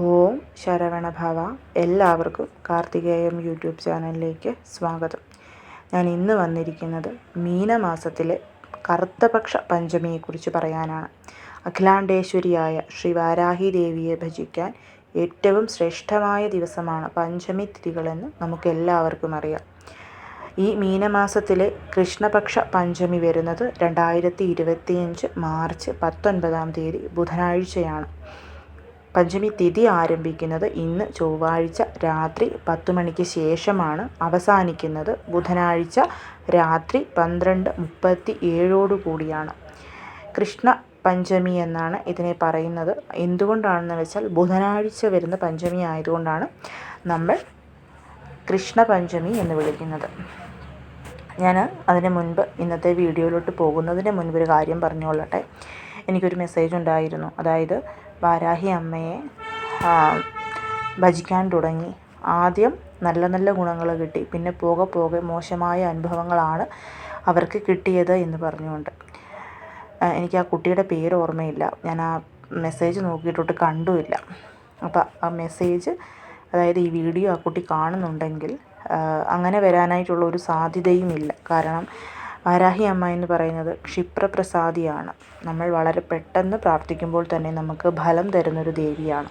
ഓം ശരവണഭവ എല്ലാവർക്കും കാർത്തികേയം യൂട്യൂബ് ചാനലിലേക്ക് സ്വാഗതം. ഞാൻ ഇന്ന് വന്നിരിക്കുന്നത് മീനമാസത്തിലെ കറുത്തപക്ഷ പഞ്ചമിയെക്കുറിച്ച് പറയാനാണ്. അഖിലാണ്ടേശ്വരിയായ ശ്രീ വാരാഹി ദേവിയെ ഭജിക്കാൻ ഏറ്റവും ശ്രേഷ്ഠമായ ദിവസമാണ് പഞ്ചമി തിഥികളെന്ന് നമുക്ക് എല്ലാവർക്കും അറിയാം. ഈ മീനമാസത്തിലെ കൃഷ്ണപക്ഷ പഞ്ചമി വരുന്നത് രണ്ടായിരത്തി ഇരുപത്തിയഞ്ച് മാർച്ച് പത്തൊൻപതാം തീയതി ബുധനാഴ്ചയാണ്. പഞ്ചമി തിഥി ആരംഭിക്കുന്നത് ഇന്ന് ചൊവ്വാഴ്ച രാത്രി പത്ത് മണിക്ക് ശേഷമാണ് അവസാനിക്കുന്നത്. ബുധനാഴ്ച രാത്രി പന്ത്രണ്ട് മുപ്പത്തി ഏഴോടു കൂടിയാണ്. കൃഷ്ണ പഞ്ചമി എന്നാണ് ഇതിനെ പറയുന്നത്. എന്തുകൊണ്ടാണെന്ന് വെച്ചാൽ ബുധനാഴ്ച വരുന്ന പഞ്ചമി ആയതുകൊണ്ടാണ് നമ്മൾ കൃഷ്ണ പഞ്ചമി എന്ന് വിളിക്കുന്നത്. ഞാൻ അതിന് മുൻപ് ഇന്നത്തെ വീഡിയോയിലോട്ട് പോകുന്നതിന് മുൻപ് ഒരു കാര്യം പറഞ്ഞുകൊള്ളട്ടെ. എനിക്കൊരു മെസ്സേജ് ഉണ്ടായിരുന്നു. അതായത് വാരാഹി അമ്മയെ ഭജിക്കാൻ തുടങ്ങി. ആദ്യം നല്ല നല്ല ഗുണങ്ങൾ കിട്ടി. പിന്നെ പോകെ പോകെ മോശമായ അനുഭവങ്ങളാണ് അവർക്ക് കിട്ടിയത് എന്ന് പറഞ്ഞുകൊണ്ട്. എനിക്ക് ആ കുട്ടിയുടെ പേര് ഓർമ്മയില്ല. ഞാൻ ആ മെസ്സേജ് നോക്കിയിട്ടൊട്ട് കണ്ടുമില്ല. അപ്പോൾ ആ മെസ്സേജ് അതായത് ഈ വീഡിയോ ആ കുട്ടി കാണുന്നുണ്ടെങ്കിൽ അങ്ങനെ വരാനായിട്ടുള്ള ഒരു സാധ്യതയും ഇല്ല കാരണം വാരാഹി അമ്മ എന്ന് പറയുന്നത് ക്ഷിപ്രപ്രസാദിയാണ്. നമ്മൾ വളരെ പെട്ടെന്ന് പ്രാർത്ഥിക്കുമ്പോൾ തന്നെ നമുക്ക് ഫലം തരുന്നൊരു ദേവിയാണ്.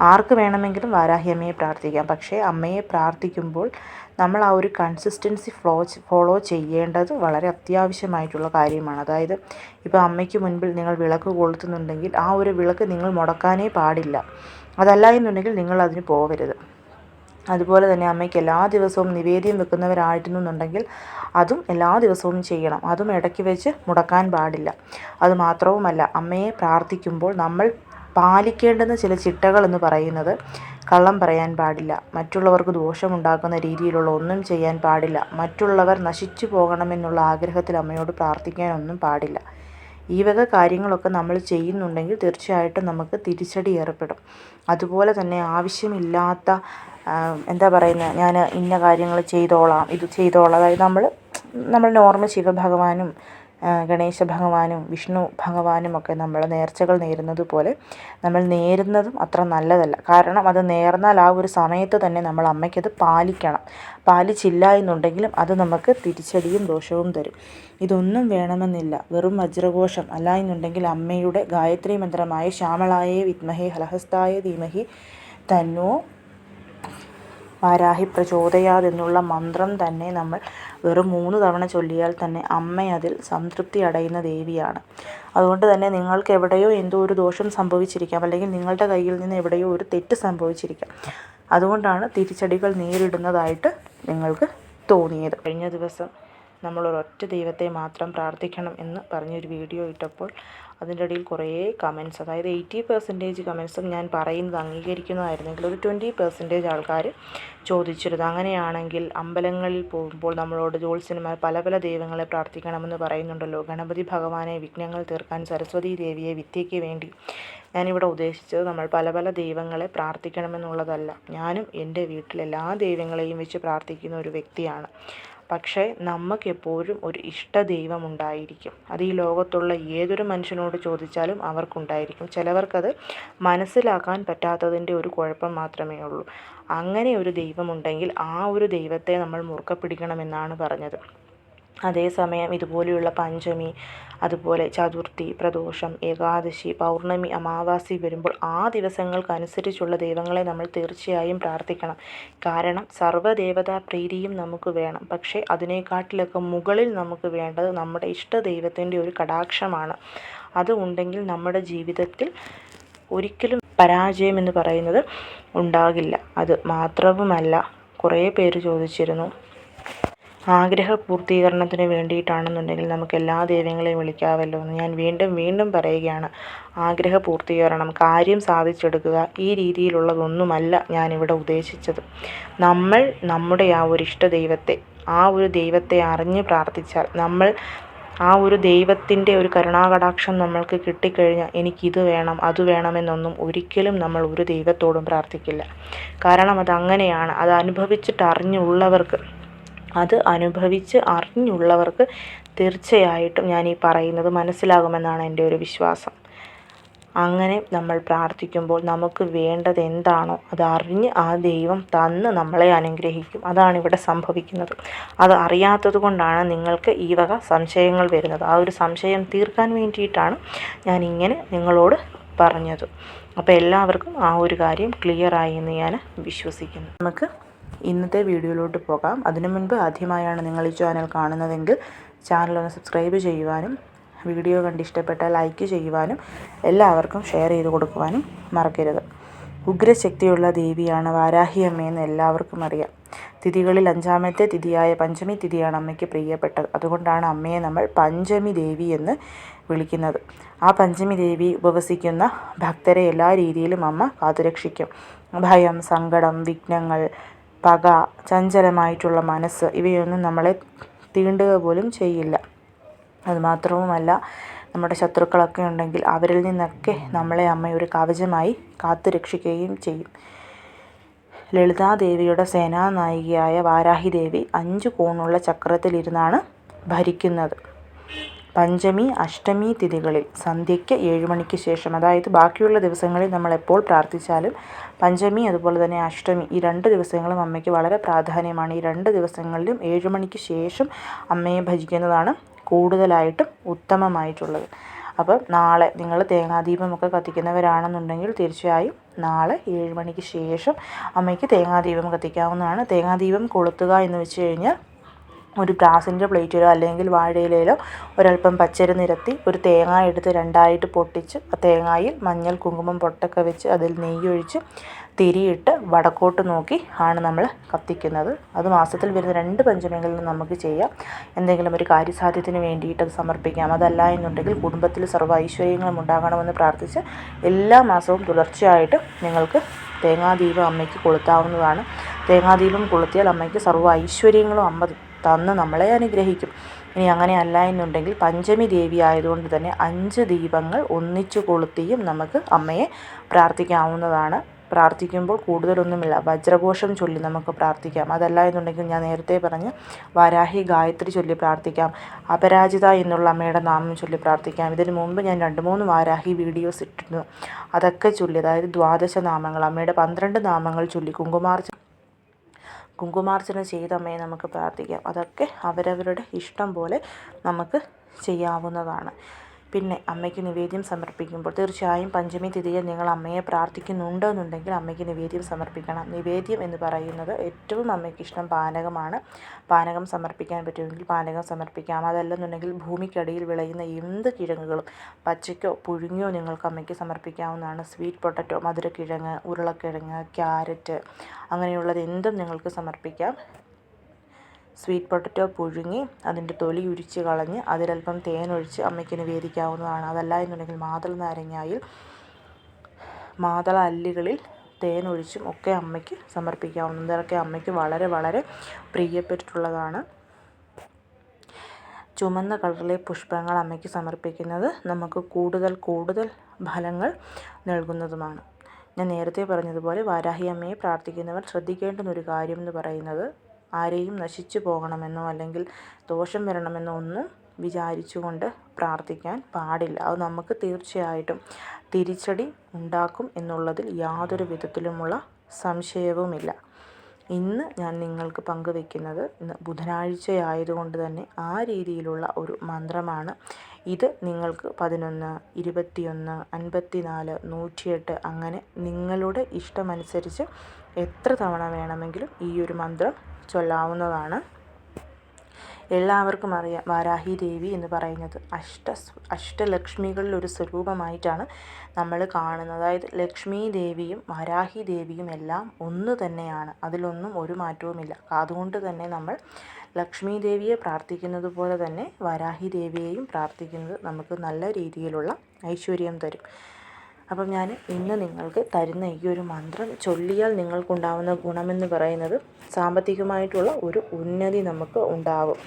ആർക്ക് വേണമെങ്കിലും വാരാഹി അമ്മയെ പ്രാർത്ഥിക്കാം. പക്ഷേ അമ്മയെ പ്രാർത്ഥിക്കുമ്പോൾ നമ്മൾ ആ ഒരു കൺസിസ്റ്റൻസി ഫ്ലോ ഫോളോ ചെയ്യേണ്ടത് വളരെ അത്യാവശ്യമായിട്ടുള്ള കാര്യമാണ്. അതായത് ഇപ്പോൾ അമ്മയ്ക്ക് മുൻപിൽ നിങ്ങൾ വിളക്ക് കൊളുത്തുന്നുണ്ടെങ്കിൽ ആ ഒരു വിളക്ക് നിങ്ങൾ മുടക്കാനേ പാടില്ല. അതല്ല എന്നുണ്ടെങ്കിൽ നിങ്ങൾ അതിന് പോവരുത് അതുപോലെ തന്നെ അമ്മയ്ക്ക് എല്ലാ ദിവസവും നിവേദ്യം വെക്കുന്നവരായിരുന്നുണ്ടെങ്കിൽ അതും എല്ലാ ദിവസവും ചെയ്യണം. അതും ഇടയ്ക്ക് വെച്ച് മുടക്കാൻ പാടില്ല. അതുമാത്രവുമല്ല അമ്മയെ പ്രാർത്ഥിക്കുമ്പോൾ നമ്മൾ പാലിക്കേണ്ടുന്ന ചില ചിട്ടകൾ എന്ന് പറയുന്നത് കള്ളം പറയാൻ പാടില്ല. മറ്റുള്ളവർക്ക് ദോഷമുണ്ടാക്കുന്ന രീതിയിലുള്ള ഒന്നും ചെയ്യാൻ പാടില്ല. മറ്റുള്ളവർ നശിച്ചു പോകണമെന്നുള്ള ആഗ്രഹത്തിൽ അമ്മയോട് പ്രാർത്ഥിക്കാനൊന്നും പാടില്ല. ഈ വക കാര്യങ്ങളൊക്കെ നമ്മൾ ചെയ്യുന്നുണ്ടെങ്കിൽ തീർച്ചയായിട്ടും നമുക്ക് തിരിച്ചടി ഏർപ്പെടും. അതുപോലെ തന്നെ ആവശ്യമില്ലാത്ത എന്താ പറയുന്നത് ഞാൻ ഇന്ന കാര്യങ്ങൾ ചെയ്തോളാം ഇത് ചെയ്തോളാം. അതായത് നമ്മൾ നമ്മൾ നോർമൽ ശിവഭഗവാനും ഗണേശ ഭഗവാനും വിഷ്ണു ഭഗവാനും ഒക്കെ നമ്മൾ നേർച്ചകൾ നേരുന്നത് പോലെ നമ്മൾ നേരുന്നതും അത്ര നല്ലതല്ല. കാരണം അത് നേർന്നാൽ ആ ഒരു സമയത്ത് തന്നെ നമ്മൾ അമ്മയ്ക്കത് പാലിക്കണം. പാലിച്ചില്ല എന്നുണ്ടെങ്കിലും അത് നമുക്ക് തിരിച്ചടിയും ദോഷവും തരും. ഇതൊന്നും വേണമെന്നില്ല. വെറും വജ്രഘോഷം അല്ല എന്നുണ്ടെങ്കിൽ അമ്മയുടെ ഗായത്രി മന്ത്രമായ ശ്യാമളായ വിത്മഹേ ഹലഹസ്തായ ധീമഹി തന്നോ വാരാഹി പ്രചോദയാത് എന്നുള്ള മന്ത്രം തന്നെ നമ്മൾ വെറും മൂന്ന് തവണ ചൊല്ലിയാൽ തന്നെ അമ്മ അതിൽ സംതൃപ്തി അടയുന്ന ദേവിയാണ്. അതുകൊണ്ട് തന്നെ നിങ്ങൾക്ക് എവിടെയോ എന്തോ ഒരു ദോഷം സംഭവിച്ചിരിക്കാം. അല്ലെങ്കിൽ നിങ്ങളുടെ കയ്യിൽ നിന്ന് എവിടെയോ ഒരു തെറ്റ് സംഭവിച്ചിരിക്കാം. അതുകൊണ്ടാണ് തിരിച്ചടികൾ നേരിടുന്നതായിട്ട് നിങ്ങൾക്ക് തോന്നിയത്. കഴിഞ്ഞ ദിവസം നമ്മൾ ഒരൊറ്റ ദൈവത്തെ മാത്രം പ്രാർത്ഥിക്കണം എന്ന് പറഞ്ഞൊരു വീഡിയോ ഇട്ടപ്പോൾ അതിന്റെ ഇടയിൽ കുറേ കമൻസ് അതായത് എയ്റ്റി പെർസെന്റേജ് കമൻസും ഞാൻ പറയുന്നത് അംഗീകരിക്കുന്നതായിരുന്നെങ്കിൽ ഒരു ട്വന്റി പെർസെന്റേജ് ആൾക്കാർ ചോദിച്ചിരുന്നു. അങ്ങനെയാണെങ്കിൽ അമ്പലങ്ങളിൽ പോകുമ്പോൾ നമ്മളോട് ജോത്സ്യന്മാർ പല പല ദൈവങ്ങളെ പ്രാർത്ഥിക്കണമെന്ന് പറയുന്നുണ്ടല്ലോ. ഗണപതി ഭഗവാനെ വിഘ്നങ്ങൾ തീർക്കാൻ സരസ്വതി ദേവിയെ വിദ്യയ്ക്ക് വേണ്ടി ഞാനിവിടെ ഉദ്ദേശിച്ചത് നമ്മൾ പല പല ദൈവങ്ങളെ പ്രാർത്ഥിക്കണമെന്നുള്ളതല്ല. ഞാനും എന്റെ വീട്ടിൽ എല്ലാ ദൈവങ്ങളെയും വെച്ച് പ്രാർത്ഥിക്കുന്ന ഒരു വ്യക്തിയാണ്. പക്ഷേ നമുക്കെപ്പോഴും ഒരു ഇഷ്ട ദൈവം ഉണ്ടായിരിക്കും അത് ഈ ലോകത്തുള്ള ഏതൊരു മനുഷ്യനോട് ചോദിച്ചാലും അവർക്കുണ്ടായിരിക്കും. ചിലവർക്കത് മനസ്സിലാക്കാൻ പറ്റാത്തതിന്റെ ഒരു കുഴപ്പം മാത്രമേ ഉള്ളൂ. അങ്ങനെ ഒരു ദൈവമുണ്ടെങ്കിൽ ആ ഒരു ദൈവത്തെ നമ്മൾ മുറുക്കെ പിടിക്കണമെന്നാണ് പറഞ്ഞത്. അതേസമയം ഇതുപോലെയുള്ള പഞ്ചമി അതുപോലെ ചതുർത്ഥി പ്രദോഷം ഏകാദശി പൗർണമി അമാവാസി വരുമ്പോൾ ആ ദിവസങ്ങൾക്കനുസരിച്ചുള്ള ദൈവങ്ങളെ നമ്മൾ തീർച്ചയായും പ്രാർത്ഥിക്കണം. കാരണം സർവദേവതാ പ്രീതിയും നമുക്ക് വേണം. പക്ഷേ അതിനേക്കാട്ടിലൊക്കെ മുകളിൽ നമുക്ക് വേണ്ടത് നമ്മുടെ ഇഷ്ട ദൈവത്തിന്റെ ഒരു കടാക്ഷമാണ്. അതുണ്ടെങ്കിൽ നമ്മുടെ ജീവിതത്തിൽ ഒരിക്കലും പരാജയം എന്ന് പറയുന്നത് ഉണ്ടാകില്ല. അത് മാത്രവുമല്ല കുറേ പേര് ചോദിച്ചിരുന്നു ആഗ്രഹ പൂർത്തീകരണത്തിന് വേണ്ടിയിട്ടാണെന്നുണ്ടെങ്കിൽ നമുക്ക് എല്ലാ ദൈവങ്ങളെയും വിളിക്കാമല്ലോ എന്ന് ഞാൻ വീണ്ടും വീണ്ടും പറയുകയാണ്. ആഗ്രഹ പൂർത്തീകരണം കാര്യം സാധിച്ചെടുക്കുക ഈ രീതിയിലുള്ളതൊന്നുമല്ല ഞാനിവിടെ ഉദ്ദേശിച്ചത്. നമ്മൾ നമ്മുടെ ആ ഒരു ഇഷ്ട ദൈവത്തെ ആ ഒരു ദൈവത്തെ അറിഞ്ഞ് പ്രാർത്ഥിച്ചാൽ നമ്മൾ ആ ഒരു ദൈവത്തിന്റെ ഒരു കരുണാകടാക്ഷം നമ്മൾക്ക് കിട്ടിക്കഴിഞ്ഞാൽ എനിക്കിത് വേണം അത് വേണമെന്നൊന്നും ഒരിക്കലും നമ്മൾ ഒരു ദൈവത്തോടും പ്രാർത്ഥിക്കില്ല. കാരണം അത് അങ്ങനെയാണ് അത് അനുഭവിച്ചിട്ട് അറിഞ്ഞുള്ളവർക്ക് അത് അനുഭവിച്ച് അറിഞ്ഞുള്ളവർക്ക് തീർച്ചയായിട്ടും ഞാൻ ഈ പറയുന്നത് മനസ്സിലാകുമെന്നാണ് എന്റെ ഒരു വിശ്വാസം. അങ്ങനെ നമ്മൾ പ്രാർത്ഥിക്കുമ്പോൾ നമുക്ക് വേണ്ടത് എന്താണോ അത് അറിഞ്ഞ് ആ ദൈവം തന്ന് നമ്മളെ അനുഗ്രഹിക്കും. അതാണ് ഇവിടെ സംഭവിക്കുന്നത്. അത് അറിയാത്തത് കൊണ്ടാണ് നിങ്ങൾക്ക് ഈ വക സംശയങ്ങൾ വരുന്നത്. ആ ഒരു സംശയം തീർക്കാൻ വേണ്ടിയിട്ടാണ് ഞാൻ ഇങ്ങനെ നിങ്ങളോട് പറഞ്ഞത്. അപ്പോൾ എല്ലാവർക്കും ആ ഒരു കാര്യം ക്ലിയറായി എന്ന് ഞാൻ വിശ്വസിക്കുന്നു. നമുക്ക് ഇന്നത്തെ വീഡിയോയിലോട്ട് പോകാം. അതിനു മുൻപ് ആദ്യമായാണ് നിങ്ങൾ ഈ ചാനൽ കാണുന്നതെങ്കിൽ ചാനൽ ഒന്ന് സബ്സ്ക്രൈബ് ചെയ്യുവാനും വീഡിയോ കണ്ട് ഇഷ്ടപ്പെട്ട ലൈക്ക് ചെയ്യുവാനും എല്ലാവർക്കും ഷെയർ ചെയ്ത് കൊടുക്കുവാനും മറക്കരുത്. ഉഗ്രശക്തിയുള്ള ദേവിയാണ് വാരാഹി അമ്മയെന്ന് എല്ലാവർക്കും അറിയാം. തിഥികളിൽ അഞ്ചാമത്തെ തിഥിയായ പഞ്ചമി തിഥിയാണ് അമ്മയ്ക്ക് പ്രിയപ്പെട്ടത്. അതുകൊണ്ടാണ് അമ്മയെ നമ്മൾ പഞ്ചമി ദേവി എന്ന് വിളിക്കുന്നത്. ആ പഞ്ചമി ദേവി ഉപവസിക്കുന്ന ഭക്തരെ എല്ലാ രീതിയിലും അമ്മ കാത്തുരക്ഷിക്കും. ഭയം സങ്കടം വിഘ്നങ്ങൾ പക ചഞ്ചലമായിട്ടുള്ള മനസ്സ് ഇവയൊന്നും നമ്മളെ തീണ്ടുക പോലും ചെയ്യില്ല. അതുമാത്രവുമല്ല നമ്മുടെ ശത്രുക്കളൊക്കെ ഉണ്ടെങ്കിൽ അവരിൽ നിന്നൊക്കെ നമ്മളെ അമ്മ ഒരു കവചമായി കാത്തു രക്ഷിക്കുകയും ചെയ്യും. ലളിതാദേവിയുടെ സേനാനായികയായ വാരാഹി ദേവി അഞ്ച് കോണുള്ള ചക്രത്തിലിരുന്നാണ് ഭരിക്കുന്നത്. പഞ്ചമി അഷ്ടമി തിഥികളിൽ സന്ധ്യയ്ക്ക് ഏഴ് മണിക്ക് ശേഷം അതായത് ബാക്കിയുള്ള ദിവസങ്ങളിൽ നമ്മൾ എപ്പോൾ പ്രാർത്ഥിച്ചാലും പഞ്ചമി അതുപോലെ തന്നെ അഷ്ടമി ഈ രണ്ട് ദിവസങ്ങളും അമ്മയ്ക്ക് വളരെ പ്രാധാന്യമാണ്. ഈ രണ്ട് ദിവസങ്ങളിലും ഏഴ് മണിക്ക് ശേഷം അമ്മയെ ഭജിക്കുന്നതാണ് കൂടുതലായിട്ടും ഉത്തമമായിട്ടുള്ളത്. അപ്പം നാളെ നിങ്ങൾ തേങ്ങാദീപമൊക്കെ കത്തിക്കുന്നവരാണെന്നുണ്ടെങ്കിൽ തീർച്ചയായും നാളെ ഏഴ് മണിക്ക് ശേഷം അമ്മയ്ക്ക് തേങ്ങാദീപം കത്തിക്കാവുന്നതാണ്. തേങ്ങാദീപം കൊളുത്തുക എന്ന് വെച്ച് കഴിഞ്ഞാൽ ഒരു ഗ്ലാസിന്റെ പ്ലേറ്റിലോ അല്ലെങ്കിൽ വാഴയിലയിലോ ഒരല്പം പച്ചരി നിരത്തി ഒരു തേങ്ങ എടുത്ത് രണ്ടായിട്ട് പൊട്ടിച്ച് ആ തേങ്ങയിൽ മഞ്ഞൾ കുങ്കുമം പൊട്ടൊക്കെ വെച്ച് അതിൽ നെയ്യൊഴിച്ച് തിരിയിട്ട് വടക്കോട്ട് നോക്കി ആണ് നമ്മൾ കത്തിക്കുന്നത്. അത് മാസത്തിൽ വരുന്ന രണ്ട് പഞ്ചമികളിലും നമുക്ക് ചെയ്യാം. എന്തെങ്കിലും ഒരു കാര്യസാധ്യത്തിന് വേണ്ടിയിട്ട് അത് സമർപ്പിക്കാം. അതല്ല എന്നുണ്ടെങ്കിൽ കുടുംബത്തിൽ സർവ ഐശ്വര്യങ്ങളും ഉണ്ടാകണമെന്ന് പ്രാർത്ഥിച്ച് എല്ലാ മാസവും തുടർച്ചയായിട്ട് നിങ്ങൾക്ക് തേങ്ങാദീപം അമ്മയ്ക്ക് കൊളുത്താവുന്നതാണ്. തേങ്ങാദീപം കൊളുത്തിയാൽ അമ്മയ്ക്ക് സർവ ഐശ്വര്യങ്ങളും അമ്മ തന്ന് നമ്മളെ അനുഗ്രഹിക്കും. ഇനി അങ്ങനെ അല്ല എന്നുണ്ടെങ്കിൽ പഞ്ചമി ദേവി ആയതുകൊണ്ട് തന്നെ അഞ്ച് ദീപങ്ങൾ ഒന്നിച്ചു കൊളുത്തിയും നമുക്ക് അമ്മയെ പ്രാർത്ഥിക്കാവുന്നതാണ്. പ്രാർത്ഥിക്കുമ്പോൾ കൂടുതലൊന്നുമില്ല. വജ്രഘോഷം ചൊല്ലി നമുക്ക് പ്രാർത്ഥിക്കാം. അതല്ല എന്നുണ്ടെങ്കിൽ ഞാൻ നേരത്തെ പറഞ്ഞ് വാരാഹി ഗായത്രി ചൊല്ലി പ്രാർത്ഥിക്കാം. അപരാജിത എന്നുള്ള അമ്മയുടെ നാമം ചൊല്ലി പ്രാർത്ഥിക്കാം. ഇതിനു മുമ്പ് ഞാൻ രണ്ട് മൂന്ന് വാരാഹി വീഡിയോസ് ഇട്ടിരുന്നു. അതൊക്കെ ചൊല്ലി അതായത് ദ്വാദശ നാമങ്ങൾ അമ്മയുടെ പന്ത്രണ്ട് നാമങ്ങൾ ചൊല്ലി കുങ്കുമാർച്ച കുങ്കുമാർച്ചന ചെയ്തമ്മയെ നമുക്ക് പ്രാർത്ഥിക്കാം. അതൊക്കെ അവരവരുടെ ഇഷ്ടം പോലെ നമുക്ക് ചെയ്യാവുന്നതാണ്. പിന്നെ അമ്മയ്ക്ക് നിവേദ്യം സമർപ്പിക്കുമ്പോൾ തീർച്ചയായും പഞ്ചമി തിഥിയിൽ നിങ്ങൾ അമ്മയെ പ്രാർത്ഥിക്കുന്നുണ്ടോ എന്നുണ്ടെങ്കിൽ അമ്മയ്ക്ക് നിവേദ്യം സമർപ്പിക്കണം. നിവേദ്യം എന്ന് പറയുന്നത് ഏറ്റവും അമ്മയ്ക്ക് ഇഷ്ടം പാനകമാണ്. പാനകം സമർപ്പിക്കാൻ പറ്റുമെങ്കിൽ പാനകം സമർപ്പിക്കാം. അതല്ലെന്നുണ്ടെങ്കിൽ ഭൂമിക്കടിയിൽ വിളയുന്ന എന്ത് കിഴങ്ങുകളും പച്ചയ്ക്കോ പുഴുങ്ങിയോ നിങ്ങൾക്ക് അമ്മയ്ക്ക് സമർപ്പിക്കാവുന്നതാണ്. സ്വീറ്റ് പൊട്ടറ്റോ മധുരക്കിഴങ്ങ് ഉരുളക്കിഴങ്ങ് ക്യാരറ്റ് അങ്ങനെയുള്ളത് എന്തും നിങ്ങൾക്ക് സമർപ്പിക്കാം. സ്വീറ്റ് പൊട്ടറ്റോ പുഴുങ്ങി അതിന്റെ തൊലി ഉരിച്ച് കളഞ്ഞ് അതിലൽപ്പം തേനൊഴിച്ച് അമ്മയ്ക്ക് നിവേദിക്കാവുന്നതാണ് അതല്ല എന്നുണ്ടെങ്കിൽ മാതള നാരങ്ങായിൽ മാതള അല്ലികളിൽ തേനൊഴിച്ചും ഒക്കെ അമ്മയ്ക്ക് സമർപ്പിക്കാവുന്നത് ഇതൊക്കെ അമ്മയ്ക്ക് വളരെ വളരെ പ്രിയപ്പെട്ടിട്ടുള്ളതാണ്. ചുമന്ന കളറിലെ പുഷ്പങ്ങൾ അമ്മയ്ക്ക് സമർപ്പിക്കുന്നത് നമുക്ക് കൂടുതൽ കൂടുതൽ ഫലങ്ങൾ നൽകുന്നതുമാണ്. ഞാൻ നേരത്തെ പറഞ്ഞതുപോലെ വാരാഹി അമ്മയെ പ്രാർത്ഥിക്കുന്നവർ ശ്രദ്ധിക്കേണ്ടുന്ന ഒരു കാര്യം എന്ന് പറയുന്നത് ആരെയും നശിച്ചു പോകണമെന്നോ അല്ലെങ്കിൽ ദോഷം വരണമെന്നോ ഒന്നും വിചാരിച്ചുകൊണ്ട് പ്രാർത്ഥിക്കാൻ പാടില്ല. അത് നമുക്ക് തീർച്ചയായിട്ടും തിരിച്ചടി ഉണ്ടാക്കും എന്നുള്ളതിൽ യാതൊരു വിധത്തിലുമുള്ള സംശയവുമില്ല. ഇന്ന് ഞാൻ നിങ്ങൾക്ക് പങ്കുവെക്കുന്നത് ഇന്ന് ബുധനാഴ്ചയായതുകൊണ്ട് തന്നെ ആ രീതിയിലുള്ള ഒരു മന്ത്രമാണ്. ഇത് നിങ്ങൾക്ക് പതിനൊന്ന് ഇരുപത്തിയൊന്ന് അൻപത്തി നാല് നൂറ്റിയെട്ട് അങ്ങനെ നിങ്ങളുടെ ഇഷ്ടമനുസരിച്ച് എത്ര തവണ വേണമെങ്കിലും ഈ ഒരു മന്ത്രം ചൊല്ലാവുന്നതാണ്. എല്ലാവർക്കും അറിയാം വാരാഹി ദേവി എന്ന് പറയുന്നത് അഷ്ട അഷ്ടലക്ഷ്മികളിൽ ഒരു സ്വരൂപമായിട്ടാണ് നമ്മൾ കാണുന്നത്. അതായത് ലക്ഷ്മി ദേവിയും വാരാഹി ദേവിയും എല്ലാം ഒന്ന് തന്നെയാണ്. അതിലൊന്നും ഒരു മാറ്റവുമില്ല. അതുകൊണ്ട് തന്നെ നമ്മൾ ലക്ഷ്മി ദേവിയെ പ്രാർത്ഥിക്കുന്നത് പോലെ തന്നെ വാരാഹി ദേവിയെയും പ്രാർത്ഥിക്കുന്നത് നമുക്ക് നല്ല രീതിയിലുള്ള ഐശ്വര്യം തരും. അപ്പം ഞാൻ ഇന്ന് നിങ്ങൾക്ക് തരുന്ന ഈ ഒരു മന്ത്രം ചൊല്ലിയാൽ നിങ്ങൾക്കുണ്ടാവുന്ന ഗുണമെന്ന് പറയുന്നത് സാമ്പത്തികമായിട്ടുള്ള ഒരു ഉന്നതി നമുക്ക് ഉണ്ടാവും.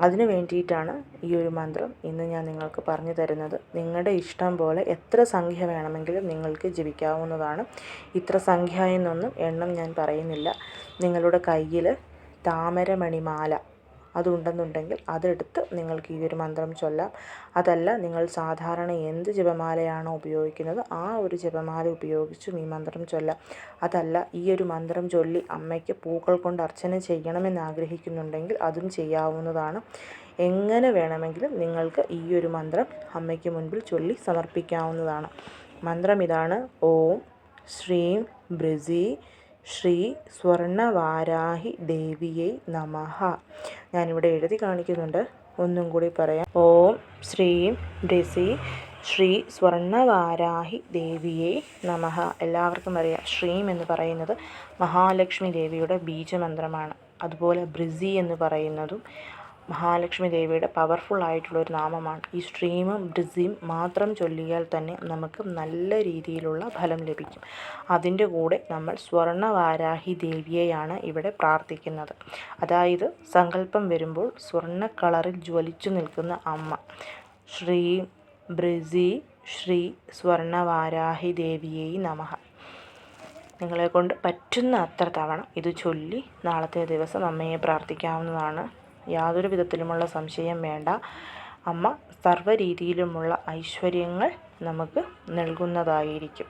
അതിന് വേണ്ടിയിട്ടാണ് ഈ ഒരു മന്ത്രം ഇന്ന് ഞാൻ നിങ്ങൾക്ക് പറഞ്ഞു തരുന്നത്. നിങ്ങളുടെ ഇഷ്ടം പോലെ എത്ര സംഖ്യ വേണമെങ്കിലും നിങ്ങൾക്ക് ജപിക്കാവുന്നതാണ് ഇത്ര സംഖ്യ എന്നൊന്നും എണ്ണം ഞാൻ പറയുന്നില്ല. നിങ്ങളുടെ കയ്യിൽ താമരമണിമാല അതുണ്ടെന്നുണ്ടെങ്കിൽ അതെടുത്ത് നിങ്ങൾക്ക് ഈ ഒരു മന്ത്രം ചൊല്ലാം. അതല്ല നിങ്ങൾ സാധാരണ എന്ത് ജപമാലയാണോ ഉപയോഗിക്കുന്നത് ആ ഒരു ജപമാല ഉപയോഗിച്ചും ഈ മന്ത്രം ചൊല്ലാം. അതല്ല ഈ ഒരു മന്ത്രം ചൊല്ലി അമ്മയ്ക്ക് പൂക്കൾ കൊണ്ട് അർച്ചന ചെയ്യണമെന്ന് ആഗ്രഹിക്കുന്നുണ്ടെങ്കിൽ അതും ചെയ്യാവുന്നതാണ്. എങ്ങനെ വേണമെങ്കിലും നിങ്ങൾക്ക് ഈ ഒരു മന്ത്രം അമ്മയ്ക്ക് മുൻപിൽ ചൊല്ലി സമർപ്പിക്കാവുന്നതാണ്. മന്ത്രം ഇതാണ്. ഓം ശ്രീം ബ്രസി ശ്രീ സ്വർണവാരാഹി ദേവിയെ നമഹ ഞാനിവിടെ എഴുതി കാണിക്കുന്നുണ്ട്. ഒന്നും കൂടി പറയാം. ഓം ശ്രീം ബ്രസി ശ്രീ സ്വർണവാരാഹി ദേവിയെ നമഹ എല്ലാവർക്കും അറിയാം ശ്രീം എന്ന് പറയുന്നത് മഹാലക്ഷ്മി ദേവിയുടെ ബീജമന്ത്രമാണ്. അതുപോലെ ബ്രിസി എന്ന് പറയുന്നതും മഹാലക്ഷ്മി ദേവിയുടെ പവർഫുൾ ആയിട്ടുള്ള ഒരു നാമമാണ്. ഈ ശ്രീമും ബ്രിസിയും മാത്രം ചൊല്ലിയാൽ തന്നെ നമുക്ക് നല്ല രീതിയിലുള്ള ഫലം ലഭിക്കും. അതിന്റെ കൂടെ നമ്മൾ സ്വർണവാരാഹി ദേവിയെയാണ് ഇവിടെ പ്രാർത്ഥിക്കുന്നത്. അതായത് സങ്കല്പം വരുമ്പോൾ സ്വർണ കളറിൽ ജ്വലിച്ചു നിൽക്കുന്ന അമ്മ. ശ്രീ ബ്രിസി ശ്രീ സ്വർണവാരാഹി ദേവിയെ നമഃ. നിങ്ങളെ കൊണ്ട് പറ്റുന്ന അത്ര തവണ ഇത് ചൊല്ലി നാളത്തെ ദിവസം അമ്മയെ പ്രാർത്ഥിക്കാവുന്നതാണ്. യാതൊരു വിധത്തിലുമുള്ള സംശയം വേണ്ട. അമ്മ സർവ രീതിയിലുമുള്ള ഐശ്വര്യങ്ങൾ നമുക്ക് നൽകുന്നതായിരിക്കും.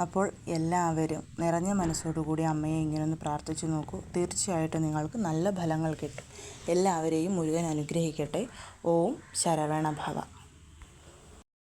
അപ്പോൾ എല്ലാവരും നിറഞ്ഞ മനസ്സോടുകൂടി അമ്മയെ ഇങ്ങനെ ഒന്ന് പ്രാർത്ഥിച്ചു നോക്കൂ. തീർച്ചയായിട്ടും നിങ്ങൾക്ക് നല്ല ഫലങ്ങൾ കിട്ടും. എല്ലാവരെയും മുഴുവൻ അനുഗ്രഹിക്കട്ടെ. ഓം ശരവണ ഭവ